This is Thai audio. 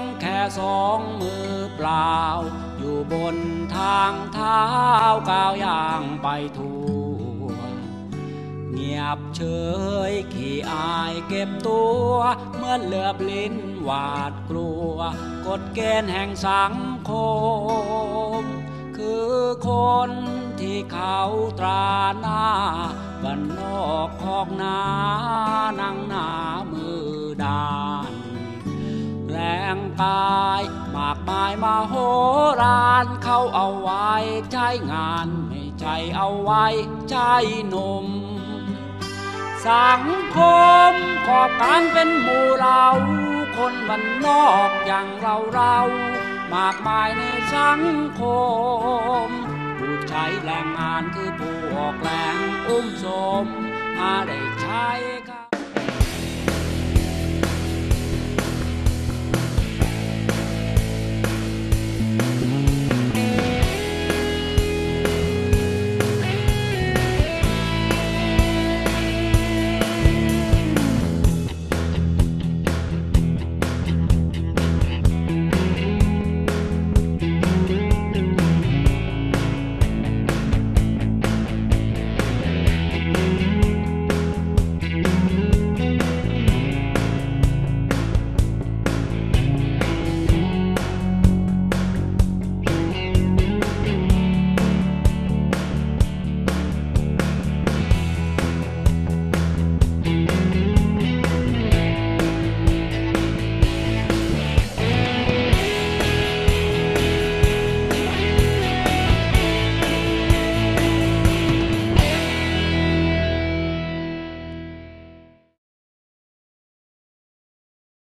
งแค่สองมือเปล่า อยู่บนทางเท้าก้าวย่างไปทั่ว เงียบเฉยขี้อายเก็บตัว เมื่อเหลือบลิ้นหวาดกลัว กฎเกณฑ์แห่งสังคม คือคนที่เขาตราหน้าบ้านนอกคอกนานั่งหน้ามือดา งกาย มากมายมาโหรานเขาเอาไว้ ใช้งานไม่ใจเอาไว้ ใช้นม สังคมขอบการเป็นหมู่เราคนบ้านนอกอย่างเราเรามากมายในสังคม ผู้ใช้แรงงานคือผู้ออกแรงอุ้มสมหาได้ใช้